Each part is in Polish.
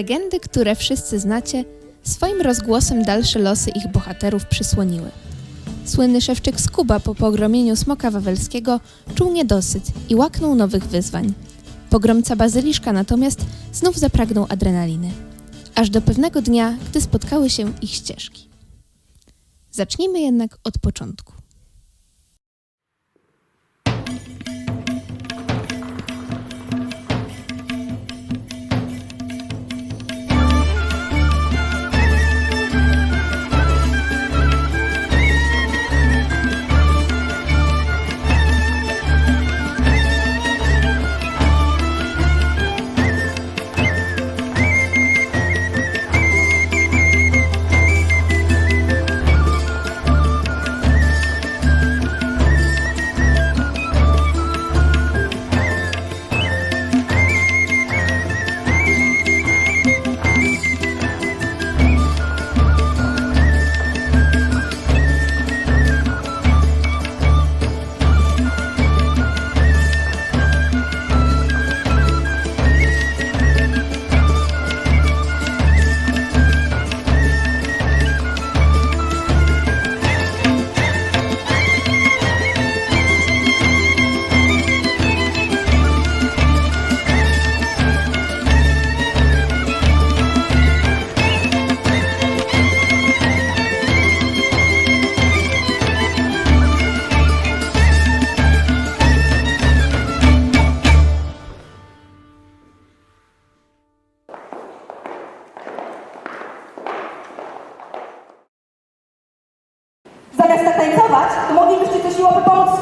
Legendy, które wszyscy znacie, swoim rozgłosem dalsze losy ich bohaterów przysłoniły. Słynny szewczyk Skuba po pogromieniu smoka wawelskiego czuł niedosyt i łaknął nowych wyzwań. Pogromca Bazyliszka natomiast znów zapragnął adrenaliny. Aż do pewnego dnia, gdy spotkały się ich ścieżki. Zacznijmy jednak od początku.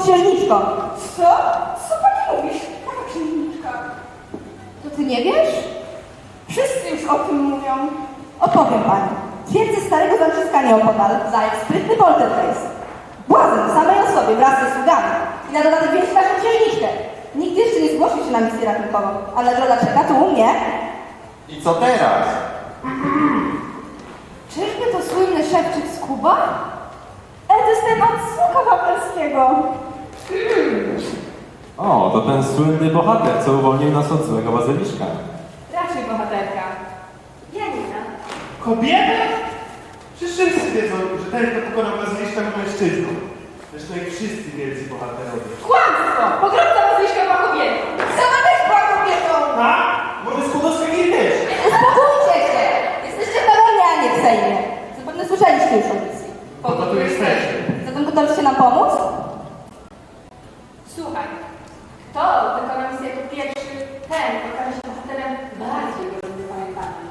Księżniczką. Co? Co pani mówisz? Jaka księżniczka? To ty nie wiesz? Wszyscy już o tym mówią. Opowiem pani. Twierdzę starego zamczyska nieopodal zajął sprytny poltergeist. Błazen w samej osobie wraz ze sługami. I na dodatek wzięli naszą księżniczkę. Nikt jeszcze nie zgłosił się na misję ratunkową, ale droga czeka tu u mnie. I co teraz? Czyżby to słynny szewczyk z Kuba? Ale to jest ten od smoka wawelskiego. O, to ten słynny bohater, co uwolnił nas od złego bazyliszka. Raczej bohaterka. Janina. Kobieta? Przecież wszyscy wiedzą, że ten, kto pokonał bazyliszka, był mężczyzną. Zresztą jak wszyscy wielcy bohaterowie. Kłamstwo! Pogromca Bazyliszka była kobietą. Sama też była kobietą. A? Może Skłodowskiej też? Uspokójcie się! Jesteście w Baronie, a nie w Sejmie. Zapewne słyszeliście już o misji. Po to tu jesteśmy. Zatem gotowiście nam pomóc? Słuchaj, kto wykona misję jako pierwszy, ten okaże się bohaterem bardziej godnym pamiętania.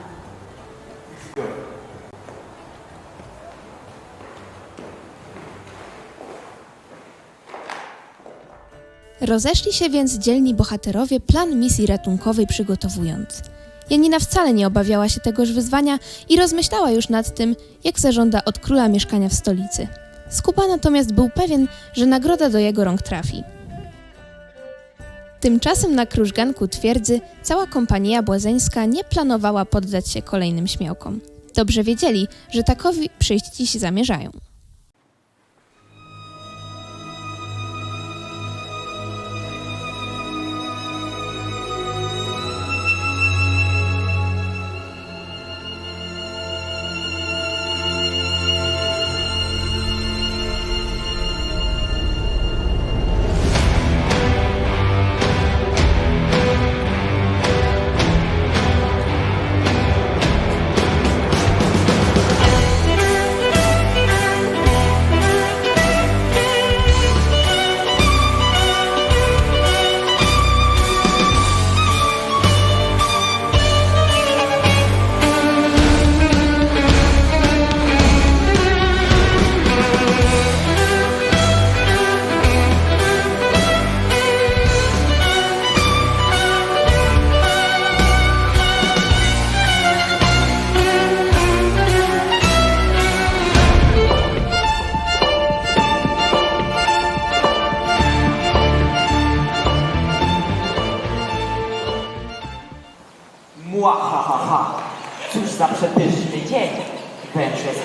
Rozeszli się więc dzielni bohaterowie plan misji ratunkowej przygotowując. Janina wcale nie obawiała się tegoż wyzwania i rozmyślała już nad tym, jak zażąda od króla mieszkania w stolicy. Skupa natomiast był pewien, że nagroda do jego rąk trafi. Tymczasem na krużganku twierdzy cała kompania błazeńska nie planowała poddać się kolejnym śmiałkom. Dobrze wiedzieli, że takowi przyjść dziś zamierzają.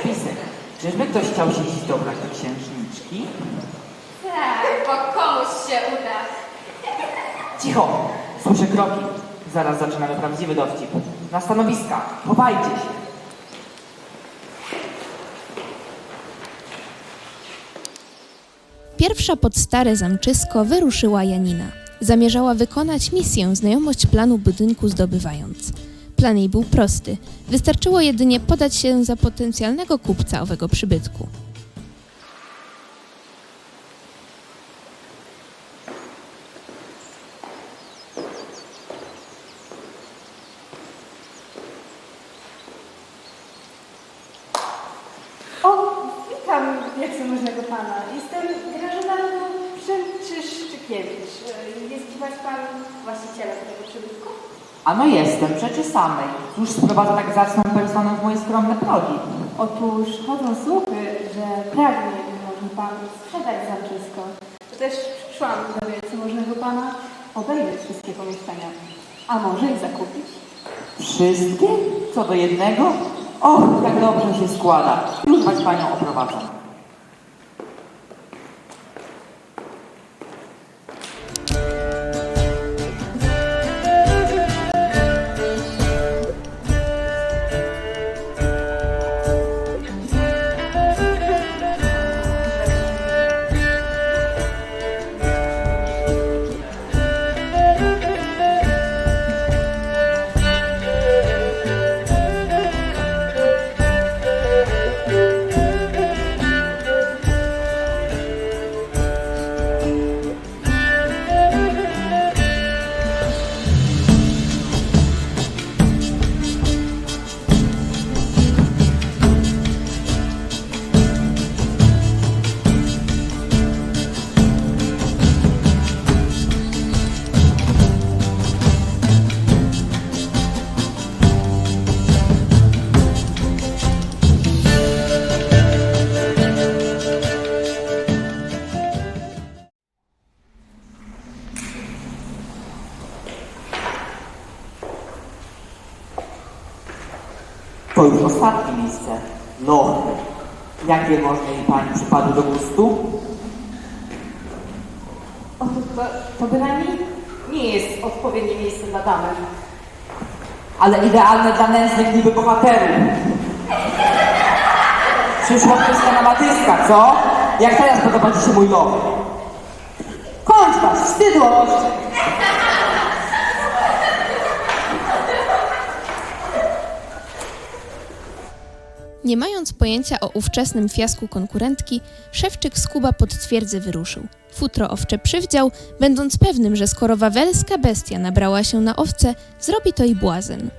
Spisek. Czyżby ktoś chciał się dziś dobrać do księżniczki? Tak, bo komuś się uda. Cicho! Słyszę kroki. Zaraz zaczynamy prawdziwy dowcip. Na stanowiska. Chowajcie się. Pierwsza pod stare zamczysko wyruszyła Janina. Zamierzała wykonać misję znajomość planu budynku zdobywając. Plan jej był prosty. Wystarczyło jedynie podać się za potencjalnego kupca owego przybytku. O, witam wielcemożnego pana. Jestem Grażyna Przemczyszczykiewicz. E, Jest chyba pan właścicielem tego przybytku? Ano jestem, rzeczy samej. Cóż sprowadza tak zacną personę w moje skromne progi? Otóż chodzą słuchy, że pragnie może pan sprzedać zamczysko. To też przyszłam do wielcemożnego pana obejrzeć wszystkie pomieszczenia. A może i zakupić? Wszystkie? Co do jednego? Och, jak dobrze się składa. Już was panią oprowadzam. Ostatnie miejsce. Lochy. Jakie może mi pani przypadły do gustu? O, to, to bynajmniej nie jest odpowiednie miejsce dla damy. ale idealne dla nędznych niby bohaterów. Przyszła kwestia na matyska, co? Jak teraz podoba Ci się mój lot? Kończ was, wstydłość! Nie mając pojęcia o ówczesnym fiasku konkurentki, szewczyk z Kuba pod twierdzę wyruszył. Futro owcze przywdział, będąc pewnym, że skoro wawelska bestia nabrała się na owce, zrobi to i błazen.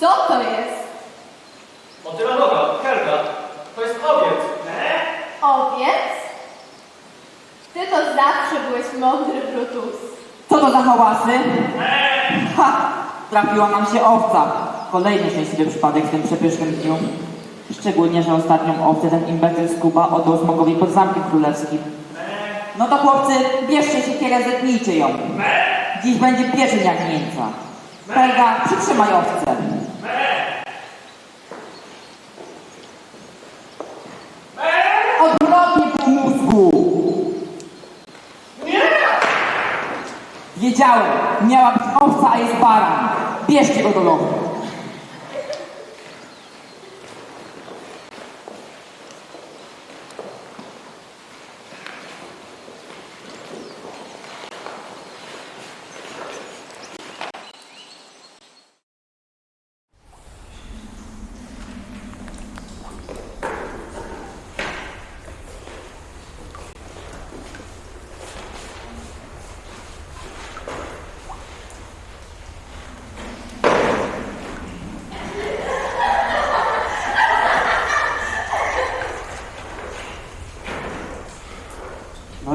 Co to jest? Motyla noga, Helga. To jest owiec. Owiec? Ty to zawsze byłeś mądry, Brutus. Co to za hałasy? Ha! Trafiła nam się owca. Kolejny szczęśliwy przypadek w tym przepysznym dniu. Szczególnie, że ostatnią owcę ten imbecyl z Kuba oddał smogowi pod Zamkiem Królewskim. No to chłopcy, bierzcie się kierę, zetnijcie ją. Dziś będzie pieczeń jak mięca. Helga, przytrzymaj. Wiedziałem, miała być owca, a jest baran. Bierzcie go do lochu.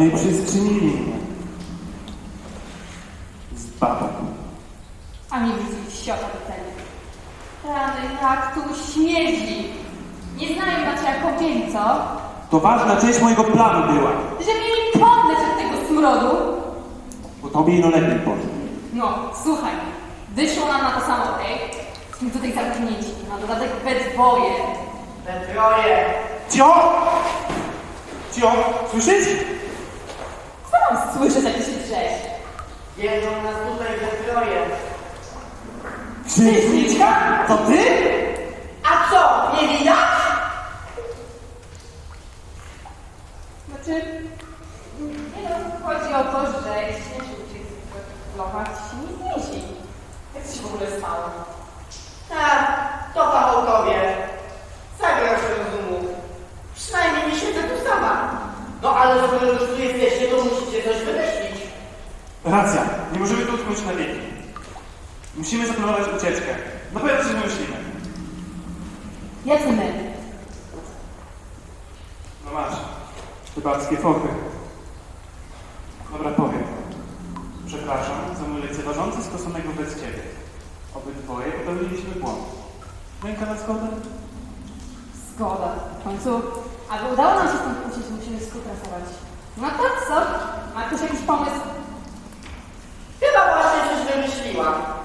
No i przysczynili mnie. A nie widzisz siota do tego. Rany, jak tu śmierdzi. Nie znają Macieja Kąpieli, co? To ważna część mojego planu była, Żeby mi podleć od tego smrodu. bo tobie ino lepiej poszło. No, słuchaj, wyszło nam na to samo, okej? Jesteśmy tutaj zamknięci, na dodatek we dwoje. We troje. Cio! Cio, słyszysz? Co mam słyszeć, jak ty się drzesz? Wiedzą nas tutaj we troje. Księżniczka? To ty? A co, nie widać? Znaczy, nie no, chodzi o to, że śmieszył cię zlować się nie znieśli. Jak się w ogóle stało? Tak, to pachołkowie. Zagrał się rozumu. Przynajmniej nie siedzę tu sama. No ale skoro już tu jesteście, to musicie coś wymyślić. Racja, nie możemy tu utknąć na wieki. Musimy zaplanować ucieczkę. Na pewno coś wymyślimy. Jak my? No masz, te babskie fochy. Dobra, powiem. Przepraszam za mój lekceważący stosunek wobec ciebie. Obydwoje popełniliśmy błąd. Ręka na zgodę? Zgoda. W końcu, aby udało nam się stąd uciec, musimy współpracować. No to co? Ma ktoś jakiś pomysł? 是吧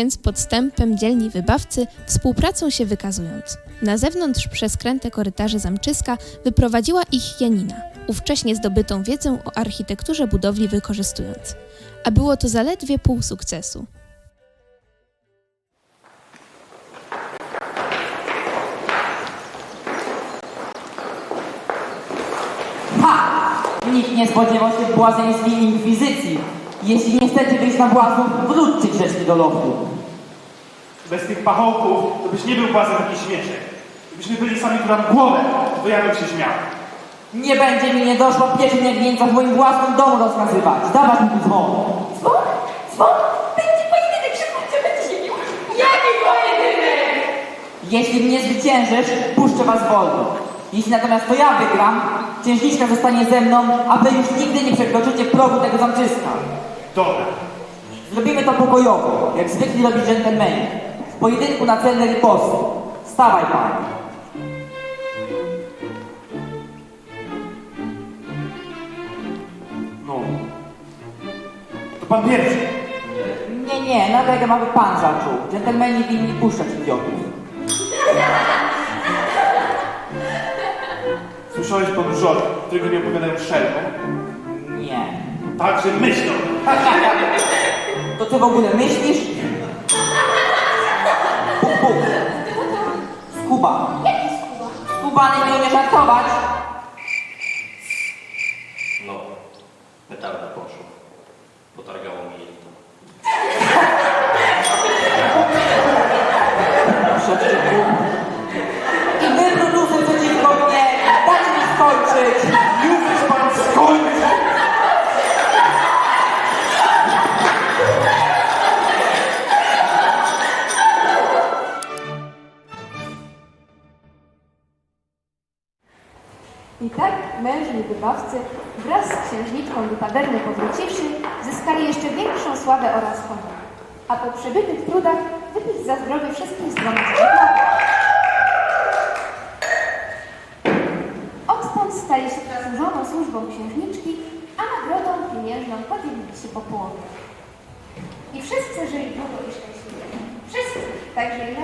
więc podstępem dzielni wybawcy, współpracą się wykazując. Na zewnątrz przez kręte korytarze zamczyska wyprowadziła ich Janina, ówcześnie zdobytą wiedzę o architekturze budowli wykorzystując. A było to zaledwie pół sukcesu. Ha! Nikt nie spodziewał się błazeńskiej inkwizycji. Jeśli nie chcecie wyjść na błazów, wróćcie grzecznie do loftu. Bez tych pachołków to byś nie był błazem taki śmieszek. Gdybyśmy byli sami tu na głowę, to ja bym się śmiał. Nie będzie mi nie doszło pierwszym jak wieńca w moim własnym domu rozkazywać. Dawać mi tu dzwon. Dzwon? Dzwon? Będzie pojedynek, szybko, będzie się bił. Jaki pojedynek? Jeśli mnie zwyciężysz, puszczę was wolno. Jeśli natomiast to ja wygram, księżniczka zostanie ze mną, a wy już nigdy nie przekroczycie progu tego zamczyska. Dobra. Zrobimy to pokojowo, jak zwykli robi dżentelmeni. W pojedynku na cenne riposy. Stawaj pan. No. To pan pierwszy. Nie, nie, na regę aby pan zaczął. Dżentelmeni winni puszczać idiotów. Słyszałeś pan żony, którego nie opowiadają szelmą? Nie. Także myślą. To ty w ogóle myślisz? Puk, puk. Skuba. Skuba? Nie umie żartować. No, petarda poszła. Potargało mi jelito. Szewczyku. I wy, Brutusy, przeciwko mnie. Dajcie mi skończyć. Księżniczką do tawerny powróciwszy, zyskali jeszcze większą sławę oraz honor. A po przebytych trudach wypić za zdrowie wszystkich zgromadzonych. Odtąd stali się zasłużoną służbą księżniczki, a nagrodą pieniężną podzielili się po połowie. I wszyscy żyli długo i szczęśliwie. Wszyscy, także i